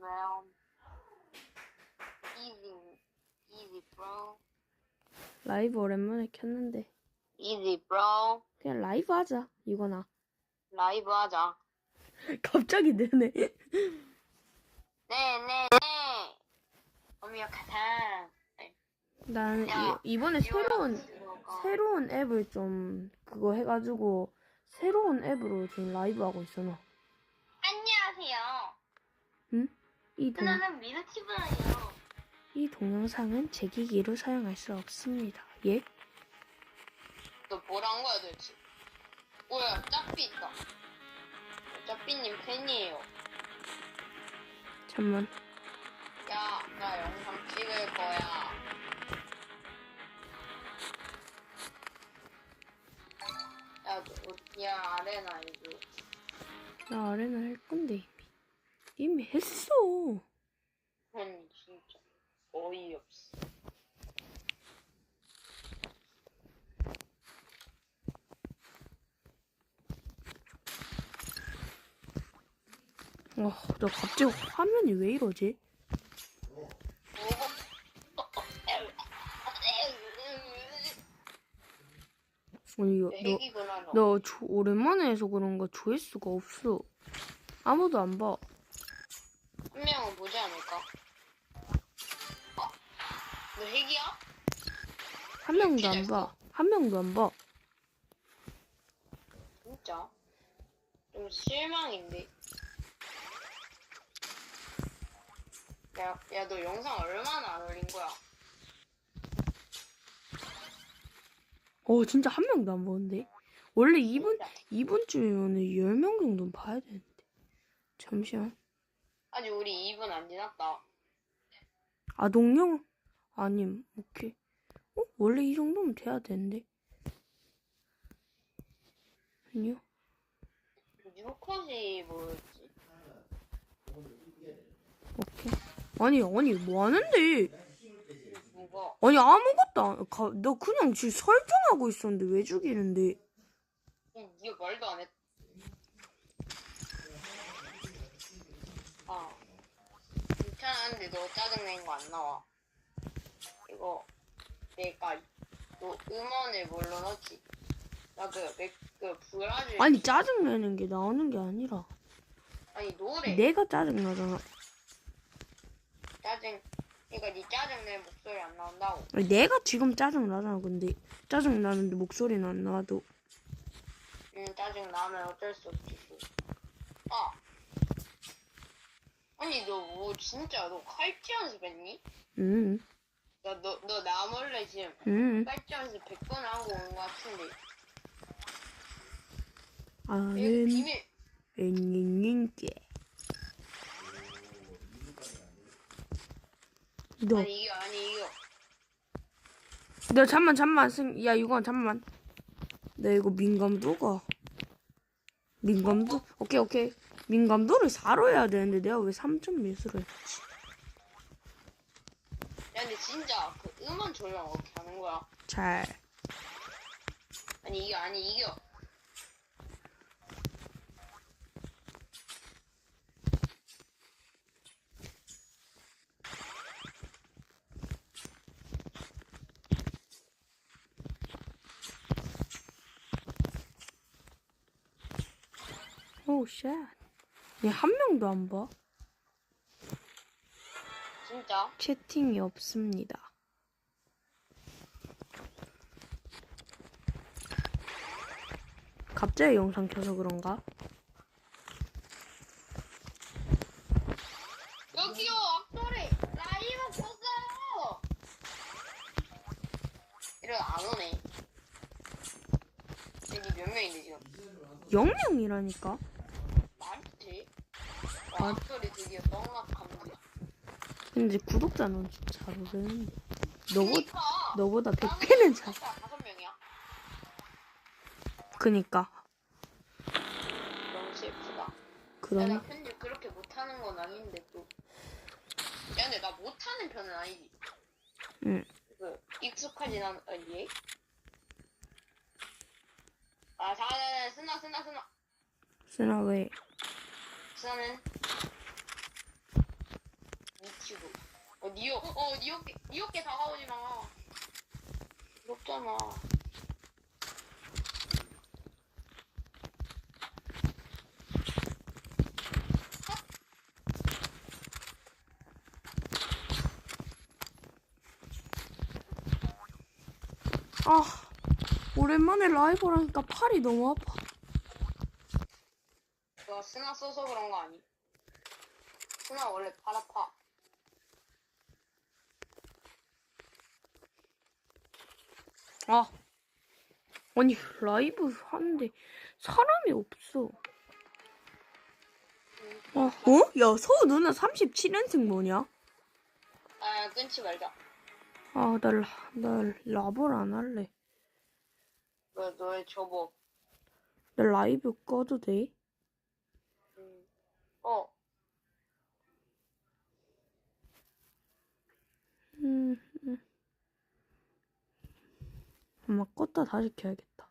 man. Easy, easy, bro. 라이브 오랜만에 켰는데 Easy, bro. 그냥 라이브 하자 이거나 라이브 하자. 갑자기 되네 네, 네, 네. 어미역하다. 나는 야, 이, 이번에 새로운 새로운 앱을 좀 그거 해가지고 새로운 앱으로 지금 라이브 하고 있어 너. 안녕하세요. 응? 이, 동, 저는 미르티브예요. 이 동영상은 제 기기로 사용할 수 없습니다. 예? 너 뭐란 거야 도대체? 뭐야, 짝삐 있다. 짝삐님 팬이에요. 잠만. 야, 나 영상 찍을 거야. 야, 너, 야, 아레나 이거. 나 아레나 할 건데 이미. 했어. 팬 진짜 어이없어. 와, 나 갑자기 화면이 왜 이러지? 아니, 너. 너 조, 오랜만에 해서 그런가 조회수가 없어. 아무도 안 봐. 한 명은 보지 않을까? 어? 너 핵이야? 한 명도 안 봐. 한 명도 안 봐. 진짜? 좀 실망인데. 야, 야, 너 영상 얼마나 안 올린 거야? 어, 진짜 한 명도 안 보는데? 원래 이번, 이번 주에는 10명 정도는 봐야 되는데. 잠시만. 아직 우리 2분 안 지났다. 아동용? 아님, 오케이. 어? 원래 이 정도면 돼야 되는데. 아니요. 뉴컷이 뭐였지? 오케이. 아니, 아니, 뭐 하는데? 뭐가? 아니, 아무것도 안, 가, 나 그냥 지금 설정하고 있었는데 왜 죽이는데? 응, 니가 말도 안 했. 아. 괜찮은데 너 짜증낸 거 안 나와. 이거, 내가, 너 음원을 뭘로 넣지? 나 그, 맥, 그, 브라질. 아니, 짜증내는 게 나오는 게 아니라. 아니, 노래. 내가 짜증나잖아. 짜증. 그니까 니 짜증내 목소리 안 나온다고. 아니, 내가 지금 짜증나잖아, 근데. 짜증나는데 목소리는 안 나와도. 응, 짜증 나면 어쩔 수 없지. 또. 아. 아니, 너 뭐, 진짜, 너 칼찌 연습했니? 응, 나, 너, 너 나 몰래 지금 응. 칼찌 연습 100번 하고 온거 같은데. 이거 아는, 비밀. 은인인께. 너, 아니, 이거, 아니, 이거. 너 잠만, 잠만, 승, 야, 이거 잠만. 나 이거 민감도가. 민감도? 오케이, 오케이. 민감도를 4로 해야 되는데 내가 왜 3점 몇으로 했지? 야, 근데 진짜, 그 음원 조정 어떻게 하는 거야? 잘. 아니, 이거, 아니, 이거. 오, 쉣. 얘 한 명도 안 봐. 진짜? 채팅이 없습니다. 갑자기 영상 켜서 그런가? 여기요, 악소리! 라이브 켰어요! 이래 안 오네. 여기 몇 명인데, 지금? 0명이라니까? 와, 악소리 드디어 떡락합니다. 근데 구독자는 진짜 잘 오르는데. 너보, 그니까! 너보다 100배는 잘. 다섯 명이야? 그니까. 너무 슬프다. 야, 그럼, 나 편집 그렇게 못하는 건 아닌데, 또. 야, 근데 나 못하는 편은 아니지. 응. 그, 익숙하진 않, 아, 예? 아, 자, 자, 자, 쓰나, 쓰나, 왜? 쓰나는 치고. 어, 니오, 어, 니오께, 니오께 다가오지 마. 무섭잖아. 아, 오랜만에 라이브를 하니까 팔이 너무 아파. 너가 스나 써서 그런 거 아니? 스나 원래 팔 아파. 아, 아니 라이브 하는데 사람이 없어. 아, 어? 야, 서우 누나 37연승 뭐냐? 아, 끊지 말자. 아, 나, 라, 나 라볼 안 할래. 너, 너의 저거. 나 라이브 꺼도 돼? 음. 어, 음, 음. 엄마 껐다 다시 켜야겠다.